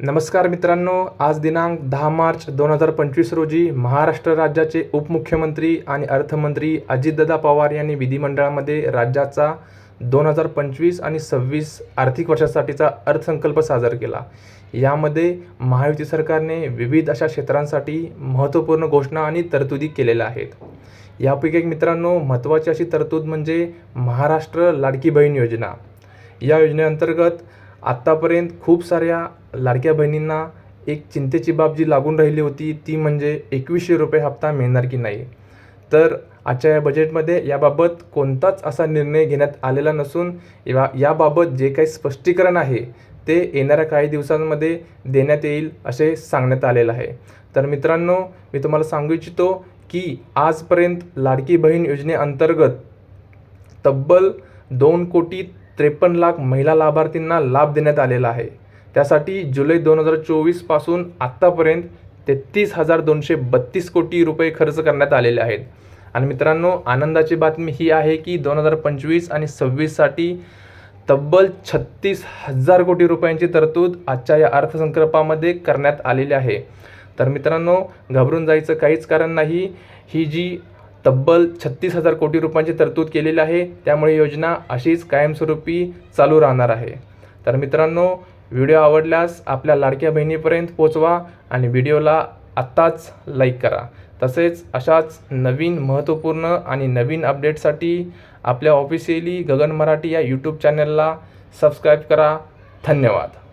नमस्कार मित्रांनो आज दिनांक दहा मार्च दोन हजार पंचवीस रोजी महाराष्ट्र राज्याचे उपमुख्यमंत्री आणि अर्थमंत्री अजितदादा पवार यांनी विधिमंडळामध्ये राज्याचा दोन हजार पंचवीस आणि सव्वीस आर्थिक वर्षासाठीचा अर्थसंकल्प सादर केला. यामध्ये महायुती सरकारने विविध अशा क्षेत्रांसाठी महत्त्वपूर्ण घोषणा आणि तरतुदी केलेल्या आहेत. यापैकी एक मित्रांनो महत्त्वाची अशी तरतूद म्हणजे महाराष्ट्र लाडकी बहीण योजना. या योजनेअंतर्गत आत्तापर्यंत खूप साऱ्या लाडक्या बहिणींना एक चिंतेची बाब जी लागून राहिली होती ती म्हणजे एकवीसशे रुपये हप्ता मिळणार की नाही? तर आजच्या या बजेटमध्ये याबाबत कोणताच असा निर्णय घेण्यात आलेला नसून या याबाबत जे काही स्पष्टीकरण आहे ते येणाऱ्या काही दिवसांमध्ये देण्यात येईल असे सांगण्यात आलेलं आहे. तर मित्रांनो मी तुम्हाला सांगू इच्छितो की आजपर्यंत लाडकी बहीण योजनेअंतर्गत तब्बल दोन कोटी त्रेपन्न लाख महिला लाभार्थींना लाभ देण्यात आलेला आहे. त्यासाठी जुलै दोन हजार चोवीसपासून आत्तापर्यंत तेहतीस हजार दोनशे बत्तीस कोटी रुपये खर्च करण्यात आलेले आहेत. आणि मित्रांनो आनंदाची बातमी ही आहे की दोन हजार पंचवीस आणि सव्वीससाठी तब्बल छत्तीस हजार कोटी रुपयांची तरतूद आजच्या या अर्थसंकल्पामध्ये करण्यात आलेली आहे. तर मित्रांनो घाबरून जायचं काहीच कारण नाही. ही जी तब्बल छत्तीस हजार कोटी रुपयांची तरतूद केलेली आहे. त्यामुळे योजना अशीच कायमस्वरूपी चालू राहणार आहे. तर मित्रांनो व्हिडिओ आवडल्यास आपल्या लाडक्या बहिणीपर्यंत पोचवा आणि व्हिडिओला आत्ताच लाईक करा. तसेच अशाच नवीन महत्त्वपूर्ण आणि नवीन अपडेटसाठी आपल्या ऑफिशियली गगन मराठी या यूट्यूब चॅनलला सबस्क्राईब करा. धन्यवाद.